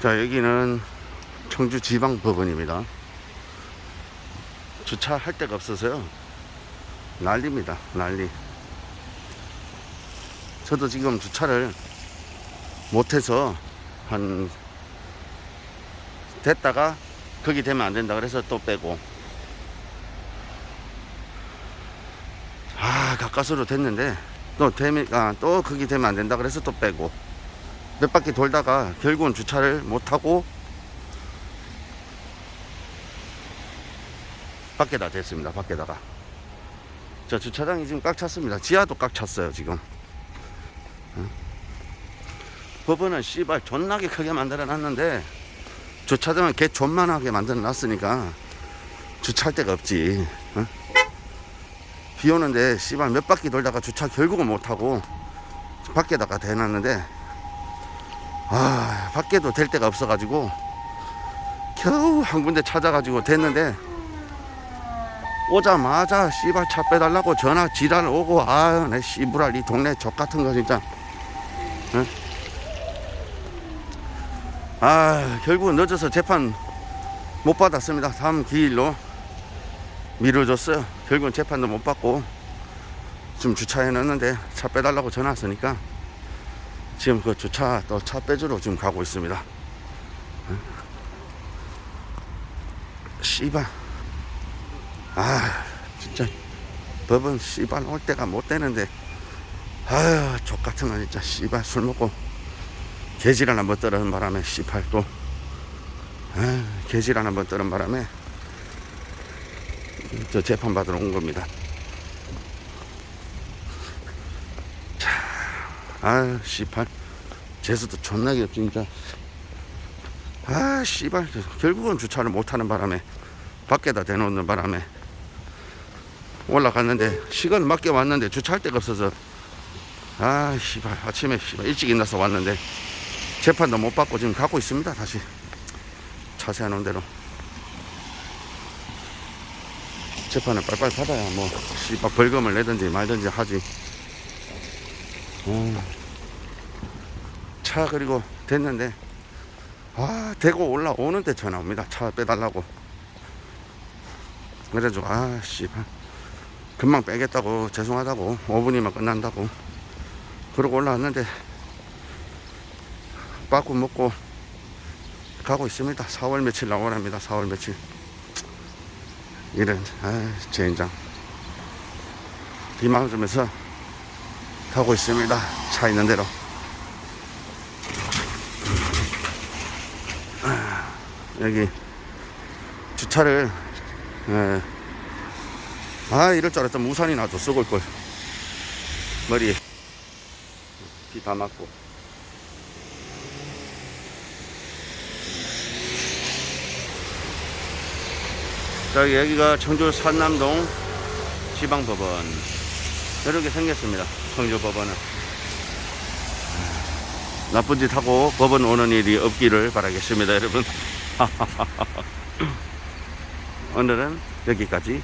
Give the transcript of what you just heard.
자, 여기는 청주지방법원입니다. 주차할 데가 없어서요. 난리입니다. 난리. 저도 지금 주차를 못해서 한 됐다가 거기 되면 안 된다 그래서 또 빼고 아 가까스로 됐는데 또 되면 아, 또 거기 되면 안 된다 그래서 또 빼고 몇 바퀴 돌다가 결국은 주차를 못하고 밖에다 됐습니다 밖에다가 저 주차장이 지금 꽉 찼습니다 지하도 꽉 찼어요 지금 응? 법원은 씨발 존나게 크게 만들어 놨는데 주차장은 개 존만하게 만들어 놨으니까 주차할 데가 없지 응? 비 오는데 씨발 몇 바퀴 돌다가 주차 결국은 못하고 밖에다가 대놨는데 아 밖에도 될 데가 없어가지고 겨우 한 군데 찾아가지고 됐는데 오자마자 씨발 차 빼달라고 전화 지랄 오고 아내 씨부랄 이 동네 족 같은 거 진짜. 응? 아 결국은 늦어서 재판 못 받았습니다. 다음 기일로 미뤄줬어요. 결국은 재판도 못 받고 지금 주차해 놨는데 차 빼달라고 전화 왔으니까 지금 그 주차 또 차 빼주러 지금 가고 있습니다. 응? 씨발. 아 진짜 법은 씨발 올 때가 못 되는데. 아유 족 같은 거 진짜 씨발 술 먹고 개질 하나 못 떨어는 바람에 씨발 또. 아유, 개질 하나 못 떨은 바람에 저 재판 받으러 온 겁니다 아유 씨발. 재수도 존나게 진짜 아 씨발. 결국은 주차를 못하는 바람에 밖에다 대놓는 바람에 올라갔는데 시간 맞게 왔는데 주차할 데가 없어서. 아 씨발. 아침에 씨발 일찍 일어나서 왔는데 재판도 못 받고 지금 가고 있습니다 다시. 차 세워놓은 대로. 재판을 빨빨 받아야 뭐 씨발 벌금을 내든지 말든지 하지 음. 차 그리고 됐는데. 아 대고 올라오는데 전화 옵니다. 차 빼달라고. 그래가지고 아 씨발 금방 빼겠다고. 죄송하다고. 5분이면 끝난다고. 그러고 올라왔는데 빠꾸 먹고 가고 있습니다. 4월 며칠 나오랍니다. 4월 며칠. 이런 아 젠장. 비 맞으면서 가고 있습니다. 차 있는 대로. 아, 여기 주차를 예. 아 이럴 줄 알았더니 우산이나 도 썩을 걸. 머리에 비 다 맞고. 자 여기가 청주 산남동 지방법원 이렇게 생겼습니다. 청주법원은. 나쁜 짓 하고 법원 오는 일이 없기를 바라겠습니다 여러분. 오늘은 여기까지